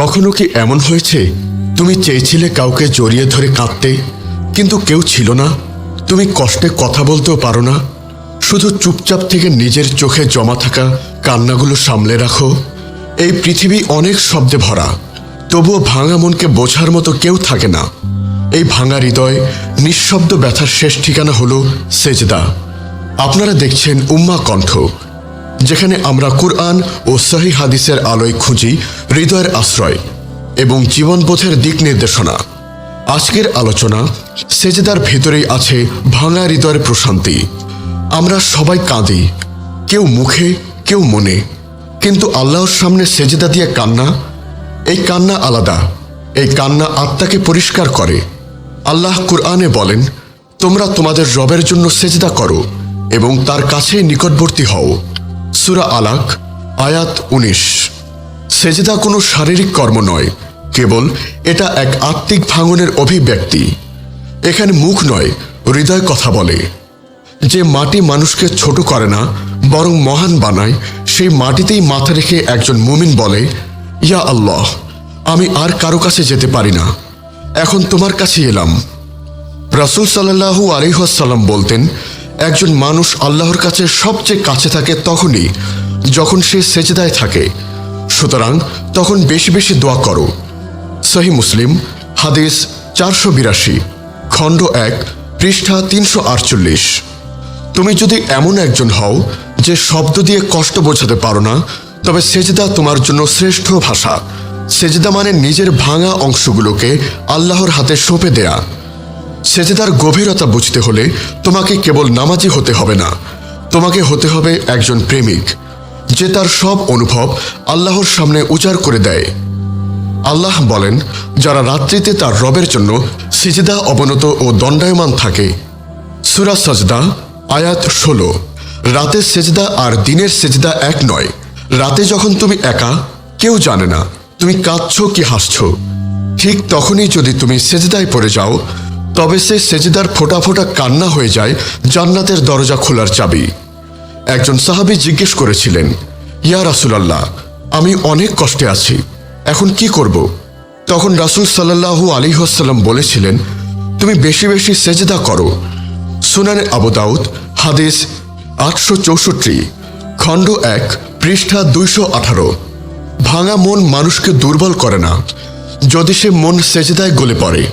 কখনো কি এমন হয়েছে? তুমি চেয়েছিলে কাউকে জড়িয়ে ধরে কাঁদতে, কিন্তু কেউ ছিল না। তুমি কষ্টে কথা বলতেও পারো না। শুধু চুপচাপ থেকে নিজের চোখে জমা থাকা কান্নাগুলো সামলে রাখো। এই পৃথিবী অনেক শব্দে ভরা। তবুও ভাঙা মনকে বোঝার মতো কেউ থাকে না। এই ভাঙা হৃদয়, নিঃশব্দ ব্যথার শেষ ঠিকানা হলো সেজদা। আপনারা দেখছেন উম্মা কণ্ঠ। যেখানে আমরা কুরআন ও সহি হাদিসের আলোয় খুঁজি হৃদয়ের আশ্রয় এবং জীবনপথের দিক নির্দেশনা। আজকের আলোচনা, সেজেদার ভেতরেই আছে ভাঙা হৃদয়ের প্রশান্তি। আমরা সবাই কাঁদি, কেউ মুখে, কেউ মনে। কিন্তু আল্লাহর সামনে সেজেদা দিয়ে কান্না, এই কান্না আলাদা, এই কান্না আত্মাকে পরিষ্কার করে। আল্লাহ কুরআনে বলেন, তোমরা তোমাদের রবের জন্য সেজদা করো এবং তার কাছে নিকটবর্তী হও। সুরা আলাক, আয়াত উনিশ। সেজেদা কোনো শারীরিক কর্ম নয়, কেবল এটা এক আত্মিক ভাঙনের অভিব্যক্তি। এখানে মুখ নয়, হৃদয় কথা বলে। যে মাটি মানুষকে ছোট করে না, বরং মহান বানায়, সেই মাটিতেই মাথা রেখে একজন মুমিন বলে, ইয়া আল্লাহ, আমি আর কারও কাছে যেতে পারি না। এখন তোমার কাছে এলাম। রাসুল সাল্লাহু আলিহাসাল্লাম বলতেন একজন মানুষ আল্লাহর কাছে সবচেয়ে কাছে থাকে তখনই যখন সে সেজেদায় থাকে। সুতরাং তখন বেশি বেশি দোয়া করো। সহি মুসলিম, হাদিস চারশো বিরাশি, খণ্ড এক, পৃষ্ঠা তিনশো আটচল্লিশ। তুমি যদি এমন একজন হও যে শব্দ দিয়ে কষ্ট বোঝাতে পারো না, তবে সেজদা তোমার জন্য শ্রেষ্ঠ ভাষা। সেজদা মানে নিজের ভাঙা অংশগুলোকে আল্লাহর হাতে সঁপে দেয়া। সেজেদার গভীরতা বুঝতে হলে তোমাকে কেবল নামাজি হতে হবে না। তোমাকে হতে হবে একজন প্রেমিক, যে তার সব অনুভব আল্লাহর সামনে উজাড় করে দেয়। আল্লাহ বলেন, যারা রাত্রিতে তার রবের জন্য সিজদা অবনত ও দণ্ডায়মান থাকে। সুরা সজদা, আয়াত ষোলো। রাতের সেজদা আর দিনের সেজদা এক নয়। রাতে যখন তুমি একা, কেউ জানে না তুমি কাঁদছো কি হাসছো। ঠিক তখনই যদি তুমি সেজদায় পড়ে যাও তবে সে সেজদার ফোটা ফোটা কান্না হয়ে যায় জান্নাতের দরজা খোলার চাবি। একজন সাহাবী জিজ্ঞেস করেছিলেন, ইয়া রাসুলাল্লাহ, আমি অনেক কষ্টে আছি, এখন কি করব? তখন রাসুল সাল্লাহু আলী হাসাল্লাম বলেছিলেন, তুমি বেশি বেশি সেজদা করো। সুনানে আবু দাউদ, হাদিস আটশো চৌষট্টি, খণ্ড এক, পৃষ্ঠা দুইশো আঠারো। ভাঙা মন মানুষকে দুর্বল করে না, যদি সে মন সেজেদায় গলে পড়ে।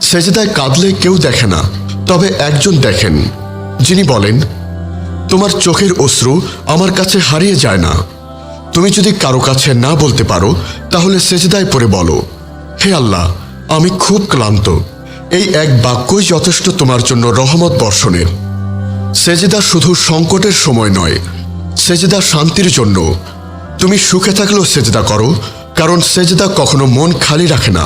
সেজেদায় কাঁদলে কেউ দেখে না, তবে একজন দেখেন, যিনি বলেন, তোমার চোখের অশ্রু আমার কাছে হারিয়ে যায় না। তুমি যদি কারও কাছে না বলতে পারো, তাহলে সেজদায় পড়ে বলো, হে আল্লাহ, আমি খুব ক্লান্ত। এই এক বাক্যই যথেষ্ট তোমার জন্য রহমত বর্ষণের সেজেদা শুধু সংকটের সময় নয়, সেজেদা শান্তির জন্য। তুমি সুখে থাকলেও সেজেদা করো, কারণ সেজদা কখনো মন খালি রাখে না।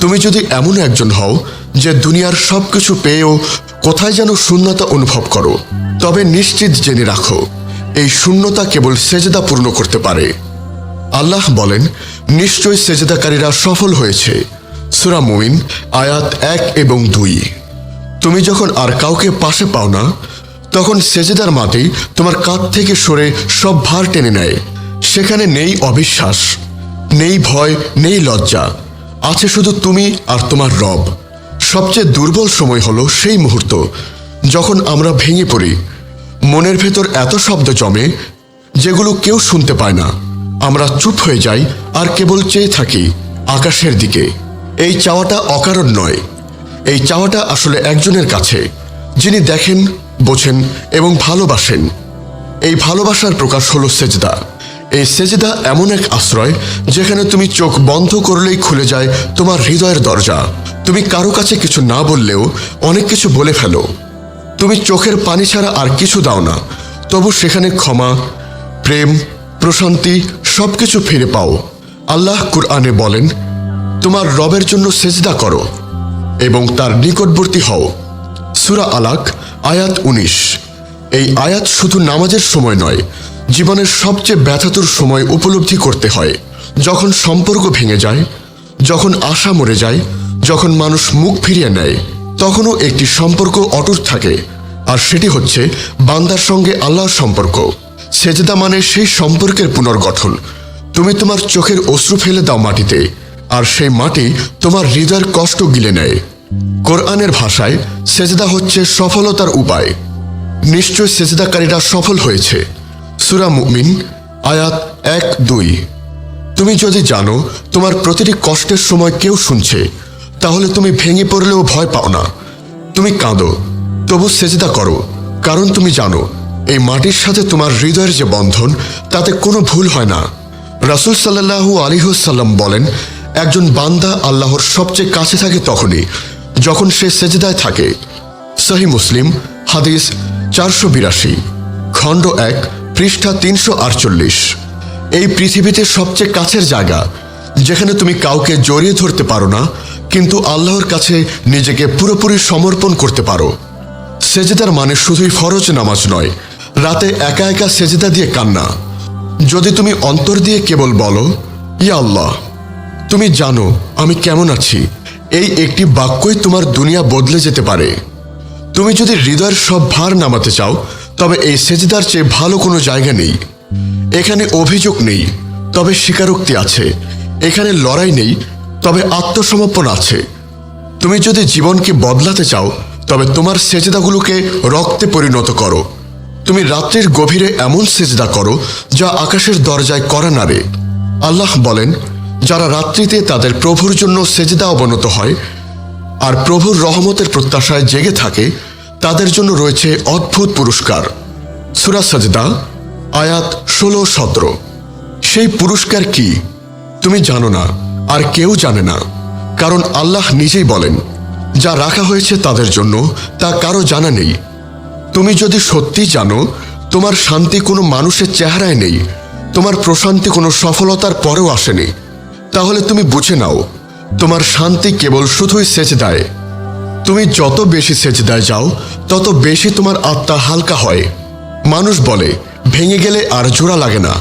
তুমি যদি এমন একজন হও যে দুনিয়ার সব কিছু পেয়েও কোথায় যেন শূন্যতা অনুভব করো, তবে নিশ্চিত জেনে রাখো, এই শূন্যতা কেবল সেজদা পূর্ণ করতে পারে। আল্লাহ বলেন নিশ্চয় সেজদাকারীরা সফল হয়েছে। সুরা মুইন আয়াত এক এবং দুই। তুমি যখন আর কাউকে পাশে পাও না, তখন সেজেদার মাটি তোমার কাঁধ থেকে সরে সব ভার টেনে নেয়। সেখানে নেই অবিশ্বাস, নেই ভয়, নেই লজ্জা। আছে শুধু তুমি আর তোমার রব। সবচেয়ে দুর্বল সময় হলো সেই মুহূর্ত, যখন আমরা ভেঙে পড়ি। মনের ভেতর এত শব্দ জমে, যেগুলো কেউ শুনতে পায় না। আমরা চুপ হয়ে যাই আর কেবল চেয়ে থাকি আকাশের দিকে। এই চাওয়াটা অকারণ নয়। এই চাওয়াটা আসলে একজনের কাছে, যিনি দেখেন, বোঝেন এবং ভালোবাসেন। এই ভালোবাসার প্রকাশ হলো সেজদা। এই সেজদা এমন এক আশ্রয় যেখানে তুমি চোখ বন্ধ করলেই খুলে যায় তোমার হৃদয়ের দরজা। তুমি কারও কাছে কিছু না বললেও অনেক কিছু বলে ফেলো। তুমি চোখের পানি ছাড়া আর কিছু দাও না। তবু সেখানে ক্ষমা, প্রেম, প্রশান্তি সবকিছু ফিরে পাও। আল্লাহ কুরআনে বলেন, তোমার রবের জন্য সেজদা করো এবং তার নিকটবর্তী হও। সুরা আলাক, আয়াত উনিশ। এই আয়াত শুধু নামাজের সময় নয় জীবনের সবচেয়ে ব্যথাতুর সময় উপলব্ধি করতে হয়। যখন সম্পর্ক ভেঙে যায়, যখন আশা মরে যায়, যখন মানুষ মুখ ফিরিয়ে নেয়, তখনও একটি সম্পর্ক অটুট থাকে। আর সেটি হচ্ছে বান্দার সঙ্গে আল্লাহর সম্পর্ক। সেজদা মানে সেই সম্পর্কের পুনর্গঠন। তুমি তোমার চোখের অশ্রু ফেলে দাও মাটিতে, আর সেই মাটি তোমার হৃদয়ের কষ্ট গিলে নেয়। কোরআনের ভাষায়, সেজদা হচ্ছে সফলতার উপায়। নিশ্চয় সেজদাকারীরা সফল হয়েছে। সুরা মুমিন, আয়াত এক, দুই। তুমি যদি জানো তোমার প্রতিটি কষ্টের সময় কেউ শুনছে, তাহলে তুমি ভেঙে পড়লেও ভয় পাও না। তুমি কাঁদো, তবু সেজদা করো, কারণ তুমি জানো, এই মাটির সাথে তোমার হৃদয়ের যে বন্ধন, তাতে কোনো ভুল হয় না। রাসুল সাল্লাহু আলিহুসাল্লাম বলেন, একজন বান্দা আল্লাহর সবচেয়ে কাছে থাকে তখনই, যখন সে সেজদায় থাকে। সহি মুসলিম, হাদিস চারশো বিরাশি, খণ্ড এক পৃষ্ঠা তিনশো আটচল্লিশ। এই পৃথিবীতে সবচেয়ে কাছের জায়গা, যেখানে তুমি কাউকে জড়িয়ে ধরতে পারো না, কিন্তু আল্লাহর কাছে নিজেকে পুরোপুরি সমর্পণ করতে পারো। সেজেদার মানে শুধুই ফরজ নামাজ নয়, রাতে একা একা সেজেদা দিয়ে কান্না। যদি তুমি অন্তর দিয়ে কেবল বলো, ইয়া আল্লাহ, তুমি জানো আমি কেমন আছি, এই একটি বাক্যই তোমার দুনিয়া বদলে যেতে পারে। তুমি যদি হৃদয়ের সব ভার নামাতে চাও তবে এই সেজদার চেয়ে ভালো কোনো জায়গা নেই। এখানে অভিযোগ নেই, তবে স্বীকারোক্তি আছে। এখানে লড়াই নেই, তবে আত্মসমর্পণ আছে। তুমি যদি জীবনকে বদলাতে চাও, তবে তোমার সেজদাগুলোকে রক্তে পরিণত করো। তুমি রাত্রির গভীরে এমন সেজদা করো, যা আকাশের দরজায় করা নাড়ে। আল্লাহ বলেন, যারা রাত্রিতে তাদের প্রভুর জন্য সেজদা অবনত হয়, আর প্রভুর রহমতের প্রত্যাশায় জেগে থাকে তাদের জন্য রয়েছে অদ্ভুত পুরস্কার। সুরা সাজদা, আয়াত ষোলো, সতেরো। সেই পুরস্কার কি? তুমি জানো না, আর কেউ জানে না। কারণ আল্লাহ নিজেই বলেন, যা রাখা হয়েছে তাদের জন্য, তা কারও জানা নেই। তুমি যদি সত্যি জানো, তোমার শান্তি কোনো মানুষের চেহারায় নেই, তোমার প্রশান্তি কোনো সফলতার পরেও আসেনি। তাহলে তুমি বুঝে নাও, তোমার শান্তি কেবল শুধুই সেজদায়। তুমি যত বেশি সেজদায় যাও, তত বেশি তোমার আত্মা হালকা হয়। মানুষ বলে, ভেঙে গেলে আর জোড়া লাগে না।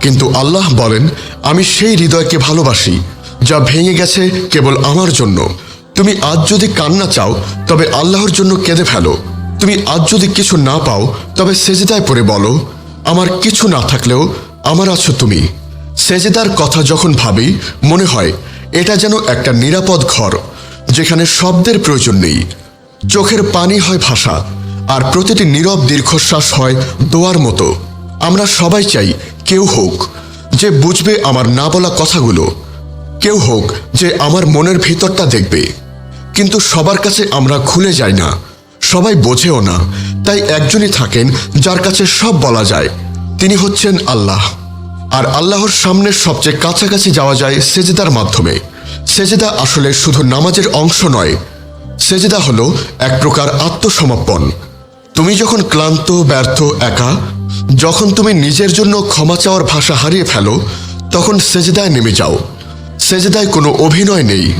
কিন্তু আল্লাহ বলেন, আমি সেই হৃদয়কে ভালোবাসি, যা ভেঙে গেছে কেবল আমার জন্য। তুমি আজ যদি কান্না চাও, তবে আল্লাহর জন্য কেঁদে ফেলো। তুমি আজ যদি কিছু না পাও, তবে সেজেদায় পড়ে বলো, আমার কিছু না থাকলেও আমার আছো তুমি। সেজেদার কথা যখন ভাবি, মনে হয়, এটা যেন একটা নিরাপদ ঘর। যেখানে শব্দের প্রয়োজন নেই। চোখের পানি হয় ভাষা, আর প্রতিটি নীরব দীর্ঘশ্বাস হয় দোয়ার মতো। আমরা সবাই চাই কেউ হোক যে বুঝবে আমার না বলা কথাগুলো, কেউ হোক যে আমার মনের ভিতরটা দেখবে। কিন্তু সবার কাছে আমরা খুলে যাই না, সবাই বোঝেও না, তাই একজনই থাকেন যার কাছে সব বলা যায়, তিনি হচ্ছেন আল্লাহ। আর আল্লাহর সামনে সবচেয়ে কাছাকাছি যাওয়া যায় সেজেদার মাধ্যমে। সেজেদা আসলে শুধু নামাজের অংশ নয়, সেজেদা হলো এক প্রকার আত্মসমর্পণ। তুমি যখন ক্লান্ত, ব্যর্থ, একা, যখন তুমি নিজের জন্য ক্ষমা চাওয়ার ভাষা হারিয়ে ফেলো, তখন সেজেদায় নেমে যাও। সেজেদায় কোনো অভিনয় নেই।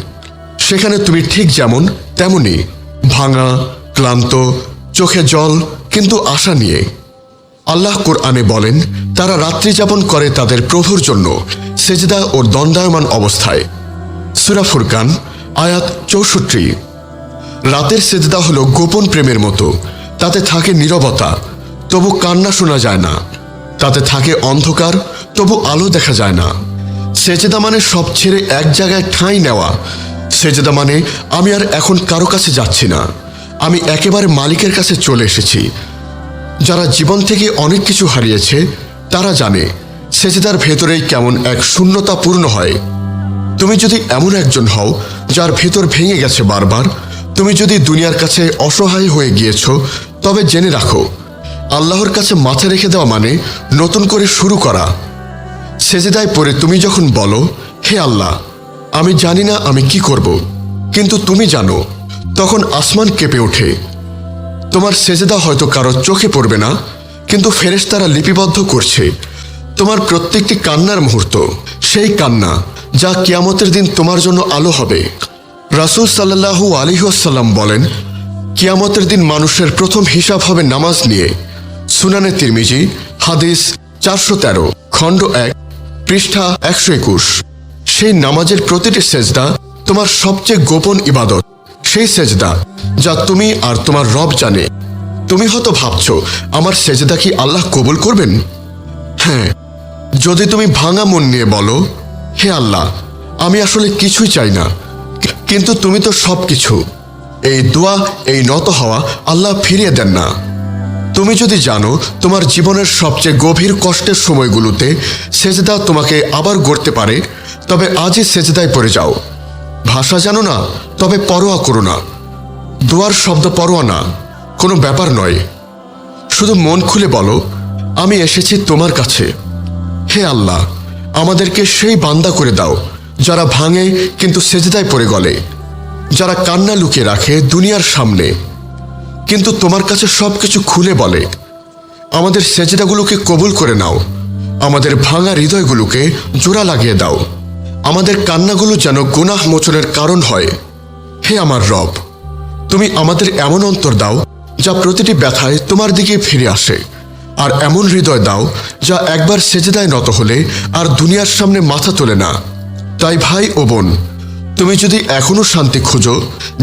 সেখানে তুমি ঠিক যেমন, তেমনই, ভাঙা, ক্লান্ত, চোখে জল, কিন্তু আশা নিয়ে। আল্লাহ কোরআনে বলেন, তারা রাত্রি যাপন করে তাদের প্রভুর জন্য, সেজদা ও দণ্ডায়মান অবস্থায়। সুরা ফুরকান, আয়াত চৌষট্টি। রাতের সেজদা হলো গোপন প্রেমের মতো। তাতে থাকে নীরবতা, তবু কান্না শোনা যায় না। তাতে থাকে অন্ধকার, তবু আলো দেখা যায় না। সেজেদা মানে সব ছেড়ে এক জায়গায় ঠাঁই নেওয়া। সেজেদা মানে আমি আর এখন কারও কাছে যাচ্ছি না। আমি একেবারে মালিকের কাছে চলে এসেছি। যারা জীবন থেকে অনেক কিছু হারিয়েছে, তারা জানে, সেজেদার ভেতরেই কেমন এক শূন্যতা পূর্ণ হয়। তুমি যদি এমন একজন হও যার ভেতর ভেঙে গেছে বারবার, তুমি যদি দুনিয়ার কাছে অসহায় হয়ে গিয়েছ, তবে জেনে রাখো, আল্লাহর কাছে মাথা রেখে দেওয়া মানে নতুন করে শুরু করা। সেজেদায় পরে তুমি যখন বলো, হে আল্লাহ, আমি জানি না আমি কি করব, কিন্তু তুমি জানো, তখন আসমান কেঁপে ওঠে। তোমার সেজেদা হয়তো কারও চোখে পড়বে না, কিন্তু ফেরেশতারা লিপিবদ্ধ করছে। তোমার প্রত্যেকটি কান্নার মুহূর্ত, সেই কান্না যা কিয়ামতের দিন তোমার জন্য আলো হবে। রাসূল সাল্লাল্লাহু আলিহাসাল্লাম বলেন, কিয়ামতের দিন মানুষের প্রথম হিসাব হবে নামাজ নিয়ে। সুনানে তিরমিজি, হাদিস চারশো তেরো, খণ্ড এক, পৃষ্ঠা একশো একুশ। সেই নামাজের প্রতিটি সেজদা তোমার সবচেয়ে গোপন ইবাদত। সেই সেজদা যা তুমি আর তোমার রব জানে। তুমি হয়তো ভাবছ, আমার সেজদা কি আল্লাহ কবুল করবেন? হ্যাঁ যদি তুমি ভাঙা মন নিয়ে বলো হে আল্লাহ, আমি আসলে কিছুই চাই না। কিন্তু তুমি তো সব কিছু এই দোয়া, এই নত হওয়া আল্লাহ ফিরিয়ে দেন না। তুমি যদি জানো তোমার জীবনের সবচেয়ে গভীর কষ্টের সময়গুলোতে সেজদা তোমাকে আবার গড়তে পারে, তবে আজই সেজদায় পড়ে যাও। ভাষা জানো না, তবে পরোয়া করো না। দোয়ার শব্দ পরোয়া না, কোনো ব্যাপার নয়। শুধু মন খুলে বলো, আমি এসেছি তোমার কাছে। হে আল্লাহ আমাদেরকে সেই বান্দা করে দাও, যারা ভাঙে কিন্তু সেজদায় পড়ে গলে, যারা কান্না লুকিয়ে রাখে দুনিয়ার সামনে। কিন্তু তোমার কাছে সব কিছু খুলে বলে, আমাদের সেজদাগুলোকে কবুল করে নাও, আমাদের ভাঙা হৃদয়গুলোকে জোড়া লাগিয়ে দাও, আমাদের কান্নাগুলো যেন গুনাহ মোচনের কারণ হয়। হে আমার রব, তুমি আমাদের এমন অন্তর দাও, যা প্রতিটি ব্যথায় তোমার দিকে ফিরে আসে। আর এমন হৃদয় দাও, যা একবার সেজেদায় নত হলে আর দুনিয়ার সামনে মাথা তোলে না। তাই ভাই ও বোন, তুমি যদি এখনও শান্তি খুঁজো,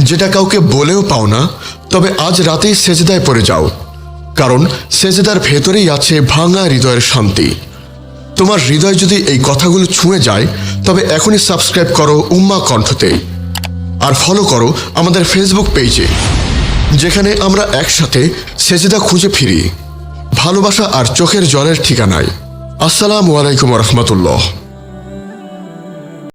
যেটা কাউকে বলেও পাও না, তবে আজ রাতেই সেজেদায় পড়ে যাও। কারণ সেজেদার ভেতরেই আছে ভাঙা হৃদয়ের শান্তি। তোমার হৃদয় যদি এই কথাগুলো ছুঁয়ে যায়, তবে এখনই সাবস্ক্রাইব করো উম্মা কণ্ঠতে। আর ফলো করো আমাদের ফেসবুক পেজে, যেখানে আমরা একসাথে সেজেদা খুঁজে ফিরি। ভালোবাসা আর চোখের জলের ঠিকানায়। আসসালামু আলাইকুম রহমতুল্লাহ।